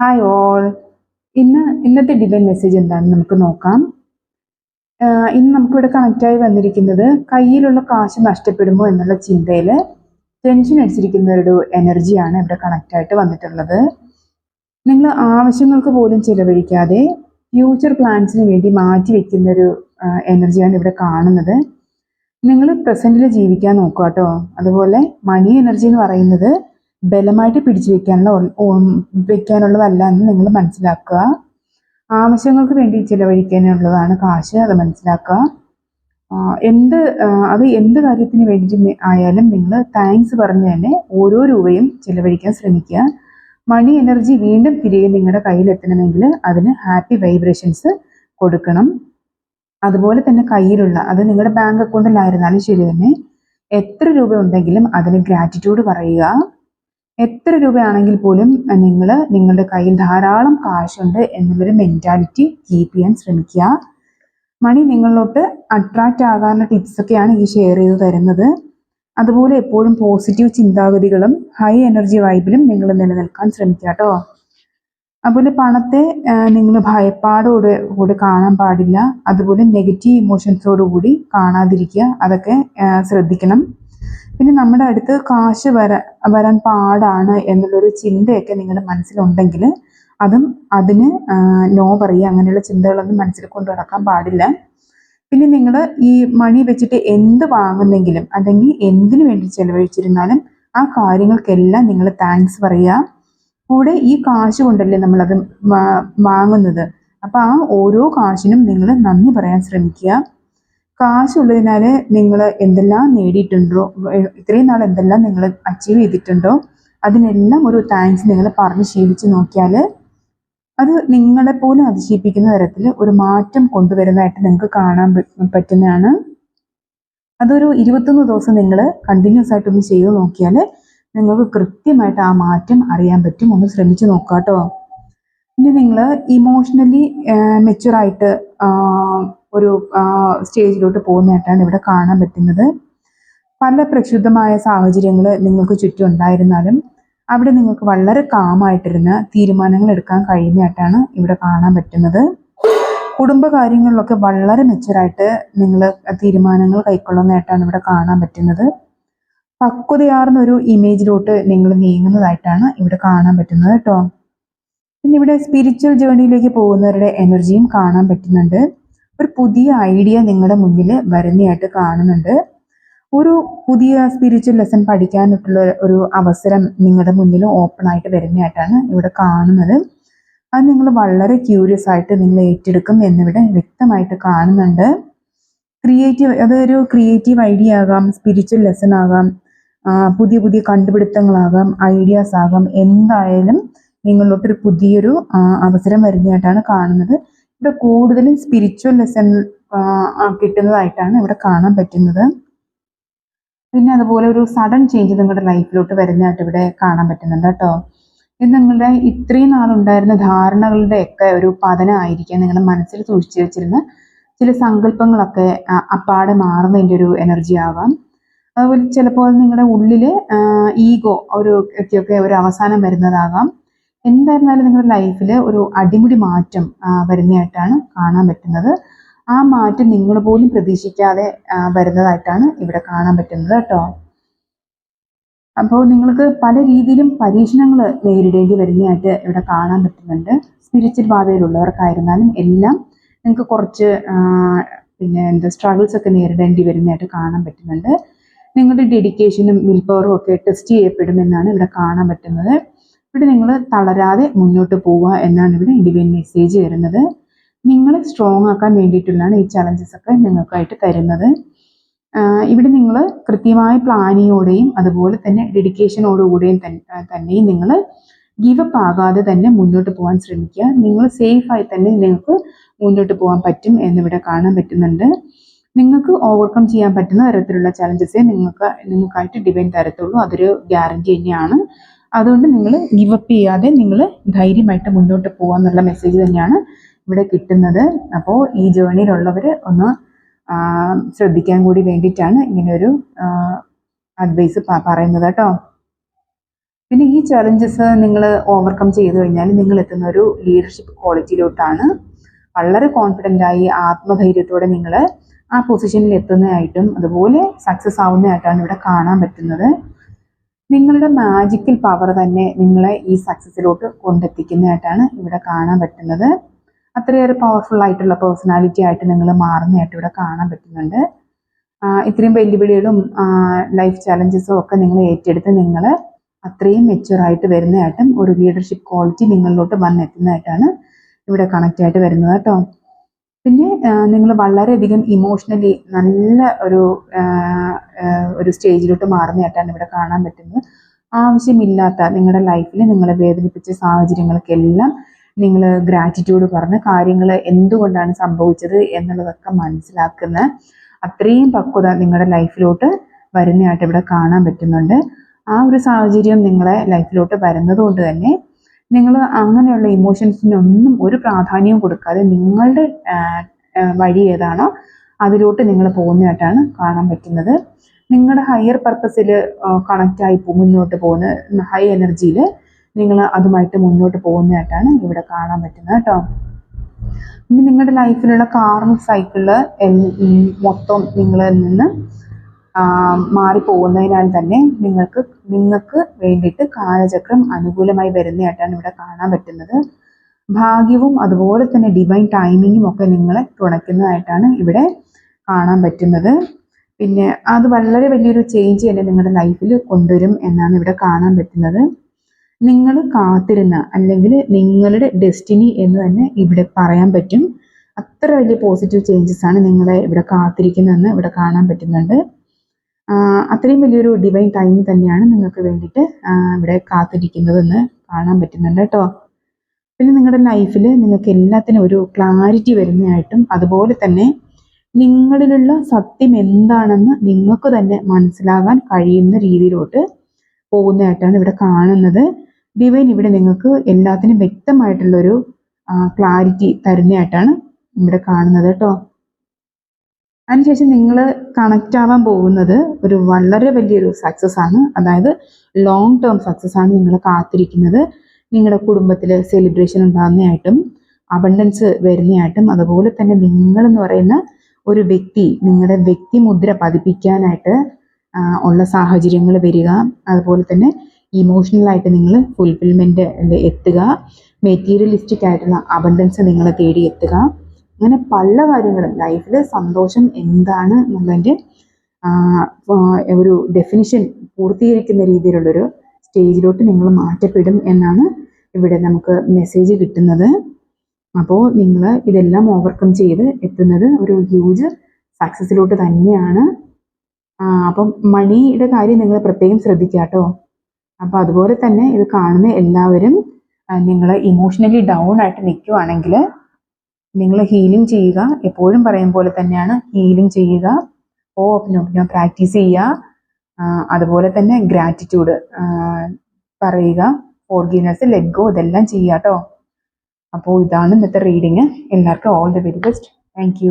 Hi all ഇന്ന് ഇന്നത്തെ divine message എന്താണെന്ന് നമുക്ക് നോക്കാം. ഇന്ന് നമുക്കിവിടെ കണക്റ്റായി വന്നിരിക്കുന്നത് കയ്യിലുള്ള കാശ് നഷ്ടപ്പെടുമോ എന്നുള്ള ചിന്തയിൽ ടെൻഷൻ അടിച്ചിരിക്കുന്ന ഒരു എനർജിയാണ് ഇവിടെ കണക്റ്റായിട്ട് വന്നിട്ടുള്ളത്. നിങ്ങൾ ആവശ്യങ്ങൾക്ക് പോലും ചിലവഴിക്കാതെ ഫ്യൂച്ചർ പ്ലാൻസിന് വേണ്ടി മാറ്റി വെക്കുന്ന ഒരു എനർജിയാണ് ഇവിടെ കാണുന്നത്. നിങ്ങൾ പ്രസന്റിൽ ജീവിക്കാൻ നോക്കുക കേട്ടോ. അതുപോലെ മണി എനർജി എന്ന് പറയുന്നത് ബലമായിട്ട് പിടിച്ചു വെക്കാനുള്ള വെക്കാനുള്ളതല്ല എന്ന് നിങ്ങൾ മനസ്സിലാക്കുക. ആവശ്യങ്ങൾക്ക് വേണ്ടി ചിലവഴിക്കാനുള്ളതാണ് കാശ് അത് മനസ്സിലാക്കുക. എന്ത് അത് എന്ത് കാര്യത്തിന് വേണ്ടിയിട്ട് ആയാലും നിങ്ങൾ താങ്ക്സ് പറഞ്ഞ് തന്നെ ഓരോ രൂപയും ചിലവഴിക്കാൻ ശ്രമിക്കുക. മണി എനർജി വീണ്ടും തിരികെ നിങ്ങളുടെ കയ്യിൽ എത്തണമെങ്കിൽ അതിന് ഹാപ്പി വൈബ്രേഷൻസ് കൊടുക്കണം. അതുപോലെ തന്നെ കയ്യിലുള്ള അത് നിങ്ങളുടെ ബാങ്ക് അക്കൗണ്ടിലായിരുന്നാലും ശരി തന്നെ എത്ര രൂപ ഉണ്ടെങ്കിലും അതിന് ഗ്രാറ്റിറ്റ്യൂഡ് പറയുക. എത്ര രൂപയാണെങ്കിൽ പോലും നിങ്ങൾ നിങ്ങളുടെ കയ്യിൽ ധാരാളം കാശുണ്ട് എന്നുള്ളൊരു മെന്റാലിറ്റി കീപ്പ് ചെയ്യാൻ ശ്രമിക്കുക. മണി നിങ്ങളിലോട്ട് അട്രാക്റ്റ് ആകാനുള്ള ടിപ്സൊക്കെയാണ് ഈ ഷെയർ ചെയ്ത് തരുന്നത്. അതുപോലെ എപ്പോഴും പോസിറ്റീവ് ചിന്താഗതികളും ഹൈ എനർജി വൈബിലും നിങ്ങൾ നിലനിൽക്കാൻ ശ്രമിക്കുക കേട്ടോ അതുപോലെ പണത്തെ നിങ്ങൾ ഭയപ്പാടോടെ കൂടെ കാണാൻ പാടില്ല. അതുപോലെ നെഗറ്റീവ് ഇമോഷൻസോടുകൂടി കാണാതിരിക്കുക. അതൊക്കെ ശ്രദ്ധിക്കണം. പിന്നെ നമ്മുടെ അടുത്ത് കാശ് വര വരാൻ പാടാണ് എന്നുള്ളൊരു ചിന്തയൊക്കെ നിങ്ങളുടെ മനസ്സിലുണ്ടെങ്കിൽ അതും അതിന് നോ പറയുക അങ്ങനെയുള്ള ചിന്തകളൊന്നും മനസ്സിൽ കൊണ്ടു നടക്കാൻ പാടില്ല. പിന്നെ നിങ്ങൾ ഈ മണി വെച്ചിട്ട് എന്ത് വാങ്ങുന്നെങ്കിലും അല്ലെങ്കിൽ എന്തിനു വേണ്ടി ചെലവഴിച്ചിരുന്നാലും ആ കാര്യങ്ങൾക്കെല്ലാം നിങ്ങൾ താങ്ക്സ് പറയുക. കൂടെ ഈ കാശ് കൊണ്ടല്ലേ നമ്മളത് വാങ്ങുന്നത്. അപ്പം ആ ഓരോ കാശിനും നിങ്ങൾ നന്ദി പറയാൻ ശ്രമിക്കുക. കാശുള്ളതിനാൽ നിങ്ങൾ എന്തെല്ലാം നേടിയിട്ടുണ്ടോ? ഇത്രയും നാൾ എന്തെല്ലാം നിങ്ങൾ അച്ചീവ് ചെയ്തിട്ടുണ്ടോ? അതിനെല്ലാം ഒരു താങ്ക്സ് നിങ്ങൾ പറഞ്ഞ് ശീലിച്ച് നോക്കിയാൽ അത് നിങ്ങളെ പോലും അതിശയിപ്പിക്കുന്ന തരത്തിൽ ഒരു മാറ്റം കൊണ്ടുവരുന്നതായിട്ട് നിങ്ങൾക്ക് കാണാൻ പറ്റുന്നതാണ്. അതൊരു ഇരുപത്തൊന്ന് ദിവസം നിങ്ങൾ കണ്ടിന്യൂസ് ആയിട്ടൊന്ന് ചെയ്ത് നോക്കിയാൽ നിങ്ങൾക്ക് കൃത്യമായിട്ട് ആ മാറ്റം അറിയാൻ പറ്റും. ഒന്ന് ശ്രമിച്ചു നോക്കാം കേട്ടോ ഇനി നിങ്ങൾ ഇമോഷണലി മെച്ചുറായിട്ട് ഒരു സ്റ്റേജിലോട്ട് പോകുന്നതായിട്ടാണ് ഇവിടെ കാണാൻ പറ്റുന്നത്. പല പ്രക്ഷുബ്ധമായ സാഹചര്യങ്ങൾ നിങ്ങൾക്ക് ചുറ്റും ഉണ്ടായിരുന്നാലും അവിടെ നിങ്ങൾക്ക് വളരെ കാമായിട്ടിരുന്ന് തീരുമാനങ്ങൾ എടുക്കാൻ കഴിയുന്നതായിട്ടാണ് ഇവിടെ കാണാൻ പറ്റുന്നത്. കുടുംബകാര്യങ്ങളിലൊക്കെ വളരെ മെച്ചറായിട്ട് നിങ്ങൾ തീരുമാനങ്ങൾ കൈക്കൊള്ളുന്നതായിട്ടാണ് ഇവിടെ കാണാൻ പറ്റുന്നത്. പക്വതയാർന്ന ഒരു ഇമേജിലോട്ട് നിങ്ങൾ നീങ്ങുന്നതായിട്ടാണ് ഇവിടെ കാണാൻ പറ്റുന്നത് കേട്ടോ പിന്നെ ഇവിടെ സ്പിരിച്വൽ ജേണിയിലേക്ക് പോകുന്നവരുടെ എനർജിയും കാണാൻ പറ്റുന്നുണ്ട്. ഒരു പുതിയ ഐഡിയ നിങ്ങളുടെ മുന്നിൽ വരുന്നതായിട്ട് കാണുന്നുണ്ട്. ഒരു പുതിയ സ്പിരിച്വൽ ലെസൺ പഠിക്കാനായിട്ടുള്ള ഒരു അവസരം നിങ്ങളുടെ മുന്നിൽ ഓപ്പൺ ആയിട്ട് വരുന്നതായിട്ടാണ് ഇവിടെ കാണുന്നത്. അത് നിങ്ങൾ വളരെ ക്യൂരിയസ് ആയിട്ട് നിങ്ങൾ ഏറ്റെടുക്കും എന്നിവിടെ വ്യക്തമായിട്ട് കാണുന്നുണ്ട്. ക്രിയേറ്റീവ് അതൊരു ക്രിയേറ്റീവ് ഐഡിയ ആകാം സ്പിരിച്വൽ ലെസൺ ആകാം പുതിയ പുതിയ കണ്ടുപിടുത്തങ്ങളാകാം ഐഡിയാസ് ആകാം. എന്തായാലും നിങ്ങളിലോട്ടൊരു പുതിയൊരു അവസരം വരുന്നതായിട്ടാണ് കാണുന്നത്. ഇവിടെ കൂടുതലും സ്പിരിച്വൽ ലെസൺ കിട്ടുന്നതായിട്ടാണ് ഇവിടെ കാണാൻ പറ്റുന്നത്. പിന്നെ അതുപോലെ ഒരു സഡൻ ചേഞ്ച് നിങ്ങളുടെ ലൈഫിലോട്ട് വരുന്നതായിട്ട് ഇവിടെ കാണാൻ പറ്റുന്നുണ്ട് കേട്ടോ. ഇത് നിങ്ങളുടെ ഇത്രയും നാളുണ്ടായിരുന്ന ധാരണകളുടെ ഒക്കെ ഒരു പതനമായിരിക്കാം നിങ്ങളുടെ മനസ്സിൽ സൂക്ഷിച്ചു വെച്ചിരുന്ന ചില സങ്കല്പങ്ങളൊക്കെ അപ്പാടെ മാറുന്നതിന്റെ ഒരു എനർജി ആവാം. അതുപോലെ ചിലപ്പോൾ നിങ്ങളുടെ ഉള്ളിൽ ഈഗോ ഒരു ഒക്കെ ഒരു അവസാനം വരുന്നതാകാം. എന്തായിരുന്നാലും നിങ്ങളുടെ ലൈഫിൽ ഒരു അടിമുടി മാറ്റം വരുന്നതായിട്ടാണ് കാണാൻ പറ്റുന്നത്. ആ മാറ്റം നിങ്ങൾ പോലും പ്രതീക്ഷിക്കാതെ വരുന്നതായിട്ടാണ് ഇവിടെ കാണാൻ പറ്റുന്നത് കേട്ടോ. അപ്പോൾ നിങ്ങൾക്ക് പല രീതിയിലും പരീക്ഷണങ്ങൾ നേരിടേണ്ടി വരുന്നതായിട്ട് ഇവിടെ കാണാൻ പറ്റുന്നുണ്ട്. സ്പിരിച്വൽ ബാധയിലുള്ളവർക്കായിരുന്നാലും എല്ലാം നിങ്ങൾക്ക് കുറച്ച് പിന്നെ എന്താ സ്ട്രഗിൾസ് ഒക്കെ നേരിടേണ്ടി വരുന്നതായിട്ട് കാണാൻ പറ്റുന്നുണ്ട്. നിങ്ങളുടെ ഡെഡിക്കേഷനും വിൽ പവറും ഒക്കെ ടെസ്റ്റ് ചെയ്യപ്പെടുമെന്നാണ് ഇവിടെ കാണാൻ പറ്റുന്നത്. ഇവിടെ നിങ്ങൾ തളരാതെ മുന്നോട്ട് പോവുക എന്നാണ് ഇവിടെ ഡിവൈൻ മെസ്സേജ് വരുന്നത്. നിങ്ങളെ സ്ട്രോങ് ആക്കാൻ വേണ്ടിയിട്ടുള്ളതാണ് ഈ ചലഞ്ചസ് ഒക്കെ നിങ്ങൾക്കായിട്ട് തരുന്നത്. ഇവിടെ നിങ്ങൾ കൃത്യമായ പ്ലാനിങ്ങോടെയും അതുപോലെ തന്നെ ഡെഡിക്കേഷനോടുകൂടെയും തന്നെ തന്നെയും നിങ്ങൾ ഗിവ് അപ്പ് ആകാതെ തന്നെ മുന്നോട്ട് പോകാൻ ശ്രമിക്കുക. നിങ്ങൾ സേഫായി തന്നെ നിങ്ങൾക്ക് മുന്നോട്ട് പോകാൻ പറ്റും എന്നിവിടെ കാണാൻ പറ്റുന്നുണ്ട്. നിങ്ങൾക്ക് ഓവർകം ചെയ്യാൻ പറ്റുന്ന തരത്തിലുള്ള ചലഞ്ചസേ നിങ്ങൾക്ക് നിങ്ങൾക്കായിട്ട് ഡിവൈൻ തരത്തുള്ളൂ. അതൊരു ഗ്യാരണ്ടി തന്നെയാണ്. അതുകൊണ്ട് നിങ്ങൾ ഗിവ് അപ്പ് ചെയ്യാതെ നിങ്ങൾ ധൈര്യമായിട്ട് മുന്നോട്ട് പോകാന്നുള്ള മെസ്സേജ് തന്നെയാണ് ഇവിടെ കിട്ടുന്നത്. അപ്പോൾ ഈ ജേണിയിലുള്ളവർ ഒന്ന് ശ്രദ്ധിക്കാൻ കൂടി വേണ്ടിയിട്ടാണ് ഇങ്ങനെ ഒരു അഡ്വൈസ് പറയുന്നത് കേട്ടോ. പിന്നെ ഈ ചലഞ്ചസ് നിങ്ങൾ ഓവർകം ചെയ്തു കഴിഞ്ഞാൽ നിങ്ങൾ എത്തുന്ന ഒരു ലീഡർഷിപ്പ് ക്വാളിറ്റിയിലോട്ടാണ് വളരെ കോൺഫിഡന്റ് ആയി ആത്മധൈര്യത്തോടെ നിങ്ങൾ ആ പൊസിഷനിൽ എത്തുന്നതായിട്ടും അതുപോലെ സക്സസ് ആവുന്നതായിട്ടാണ് ഇവിടെ കാണാൻ പറ്റുന്നത്. നിങ്ങളുടെ മാജിക്കൽ പവർ തന്നെ നിങ്ങളെ ഈ സക്സസിലോട്ട് കൊണ്ടെത്തിക്കുന്നതായിട്ടാണ് ഇവിടെ കാണാൻ പറ്റുന്നത്. അത്രയേറെ പവർഫുൾ ആയിട്ടുള്ള പേഴ്സണാലിറ്റി ആയിട്ട് നിങ്ങൾ മാറുന്നതായിട്ട് ഇവിടെ കാണാൻ പറ്റുന്നുണ്ട്. ഇത്രയും വെല്ലുവിളികളും ലൈഫ് ചാലഞ്ചസും ഒക്കെ നിങ്ങൾ ഏറ്റെടുത്ത് നിങ്ങൾ അത്രയും മെച്യൂർ ആയിട്ട് വരുന്നതായിട്ടും ഒരു ലീഡർഷിപ്പ് ക്വാളിറ്റി നിങ്ങളിലോട്ട് വന്നെത്തുന്നതായിട്ടാണ് ഇവിടെ കണക്റ്റ് ആയിട്ട് വരുന്നത് കേട്ടോ. പിന്നെ നിങ്ങൾ വളരെയധികം ഇമോഷണലി നല്ല ഒരു ഒരു സ്റ്റേജിലോട്ട് മാറുന്നതായിട്ടാണ് ഇവിടെ കാണാൻ പറ്റുന്നത്. ആവശ്യമില്ലാത്ത നിങ്ങളുടെ ലൈഫിൽ നിങ്ങളെ വേദനിപ്പിച്ച സാഹചര്യങ്ങൾക്കെല്ലാം നിങ്ങൾ ഗ്രാറ്റിറ്റ്യൂഡ് പറഞ്ഞ് കാര്യങ്ങൾ എന്തുകൊണ്ടാണ് സംഭവിച്ചത് എന്നുള്ളതൊക്കെ മനസ്സിലാക്കുന്ന അത്രയും പക്വത നിങ്ങളുടെ ലൈഫിലോട്ട് വരുന്നതായിട്ട് ഇവിടെ കാണാൻ പറ്റുന്നുണ്ട്. ആ ഒരു സാഹചര്യം നിങ്ങളെ ലൈഫിലോട്ട് വരുന്നത് കൊണ്ട് തന്നെ നിങ്ങൾ അങ്ങനെയുള്ള ഇമോഷൻസിനൊന്നും ഒരു പ്രാധാന്യവും കൊടുക്കാതെ നിങ്ങളുടെ വഴി ഏതാണോ അതിലോട്ട് നിങ്ങൾ പോകുന്നതായിട്ടാണ് കാണാൻ പറ്റുന്നത്. നിങ്ങളുടെ ഹയർ പർപ്പസിൽ കണക്റ്റായി മുന്നോട്ട് പോകുന്ന ഹൈ എനർജിയിൽ നിങ്ങൾ അതുമായിട്ട് മുന്നോട്ട് പോകുന്നതായിട്ടാണ് ഇവിടെ കാണാൻ പറ്റുന്നത് കേട്ടോ. ഇനി നിങ്ങളുടെ ലൈഫിലുള്ള കാർമിക് സൈക്കിളിൽ മൊത്തം നിങ്ങളിൽ നിന്ന് മാറിപ്പോകുന്നതിനാൽ തന്നെ നിങ്ങൾക്ക് നിങ്ങൾക്ക് വേണ്ടിയിട്ട് കാലചക്രം അനുകൂലമായി വരുന്നതായിട്ടാണ് ഇവിടെ കാണാൻ പറ്റുന്നത്. ഭാഗ്യവും അതുപോലെ തന്നെ ഡിവൈൻ ടൈമിങ്ങും ഒക്കെ നിങ്ങളെ തുണയ്ക്കുന്നതായിട്ടാണ് ഇവിടെ കാണാൻ പറ്റുന്നത്. പിന്നെ അത് വളരെ വലിയൊരു ചേഞ്ച് തന്നെ നിങ്ങളുടെ ലൈഫിൽ കൊണ്ടുവരും എന്നാണ് ഇവിടെ കാണാൻ പറ്റുന്നത്. നിങ്ങൾ കാത്തിരുന്ന അല്ലെങ്കിൽ നിങ്ങളുടെ ഡെസ്റ്റിനി എന്ന് തന്നെ ഇവിടെ പറയാൻ പറ്റും. അത്ര വലിയ പോസിറ്റീവ് ചേഞ്ചസ് ആണ് നിങ്ങളെ ഇവിടെ കാത്തിരിക്കുന്നതെന്ന് ഇവിടെ കാണാൻ പറ്റുന്നുണ്ട്. അത്രയും വലിയൊരു ഡിവൈൻ ടൈം തന്നെയാണ് നിങ്ങൾക്ക് വേണ്ടിയിട്ട് ഇവിടെ കാത്തിരിക്കുന്നതെന്ന് കാണാൻ പറ്റുന്നുണ്ട് കേട്ടോ. പിന്നെ നിങ്ങളുടെ ലൈഫിൽ നിങ്ങൾക്ക് എല്ലാത്തിനും ഒരു ക്ലാരിറ്റി വരുന്നതായിട്ടും അതുപോലെ തന്നെ നിങ്ങളിലുള്ള സത്യം എന്താണെന്ന് നിങ്ങൾക്ക് തന്നെ മനസ്സിലാകാൻ കഴിയുന്ന രീതിയിലോട്ട് പോകുന്നതായിട്ടാണ് ഇവിടെ കാണുന്നത്. ഡിവൈൻ ഇവിടെ നിങ്ങൾക്ക് എല്ലാത്തിനും വ്യക്തമായിട്ടുള്ളൊരു ക്ലാരിറ്റി തരുന്നതായിട്ടാണ് ഇവിടെ കാണുന്നത് കേട്ടോ. അതിനുശേഷം നിങ്ങൾ കണക്റ്റ് ആവാൻ പോകുന്നത് ഒരു വളരെ വലിയൊരു സക്സസ് ആണ്. അതായത് ലോങ് ടേം സക്സസ് ആണ് നിങ്ങൾ കാത്തിരിക്കുന്നത്. നിങ്ങളുടെ കുടുംബത്തിൽ സെലിബ്രേഷൻ ഉണ്ടാകുന്നതായിട്ടും അബണ്ടൻസ് വരുന്നതായിട്ടും അതുപോലെ തന്നെ നിങ്ങൾ എന്ന് പറയുന്ന ഒരു വ്യക്തി നിങ്ങളുടെ വ്യക്തിമുദ്ര പതിപ്പിക്കാനായിട്ട് ഉള്ള സാഹചര്യങ്ങൾ വരിക. അതുപോലെ തന്നെ ഇമോഷണലായിട്ട് നിങ്ങൾ ഫുൾഫിൽമെന്റ് എത്തുക. മെറ്റീരിയലിസ്റ്റിക് ആയിട്ടുള്ള അബണ്ടൻസ് നിങ്ങൾ തേടി എത്തുക. അങ്ങനെ പല കാര്യങ്ങളും ലൈഫിൽ സന്തോഷം എന്താണ് എന്നുള്ളതിന്റെ ഒരു ഡെഫിനിഷൻ പൂർത്തീകരിക്കുന്ന രീതിയിലുള്ളൊരു സ്റ്റേജിലോട്ട് നിങ്ങൾ മാറ്റപ്പെടും എന്നാണ് ഇവിടെ നമുക്ക് മെസ്സേജ് കിട്ടുന്നത്. അപ്പോൾ നിങ്ങൾ ഇതെല്ലാം ഓവർകം ചെയ്ത് എത്തുന്നത് ഒരു ഹ്യൂജ് സക്സസ്സിലോട്ട് തന്നെയാണ്. അപ്പം മണിയുടെ കാര്യം നിങ്ങൾ പ്രത്യേകം ശ്രദ്ധിക്കുക കേട്ടോ. അപ്പോൾ അതുപോലെ തന്നെ ഇത് കാണുന്ന എല്ലാവരും നിങ്ങൾ ഇമോഷണലി ഡൗൺ ആയിട്ട് നിൽക്കുവാണെങ്കിൽ നിങ്ങൾ ഹീലിംഗ് ചെയ്യുക. എപ്പോഴും പറയും പോലെ തന്നെയാണ് ഹീലിംഗ് ചെയ്യുക. ഓ ഒപ്പിനൊപ്പിനോ പ്രാക്ടീസ് ചെയ്യുക അതുപോലെ തന്നെ ഗ്രാറ്റിറ്റ്യൂഡ് പറയുക. ഫോർഗീനസ് ലെഗോ ഇതെല്ലാം ചെയ്യുക കേട്ടോ. അപ്പോൾ ഇതാണ് ഇന്നത്തെ റീഡിങ് എല്ലാവർക്കും all the very best thank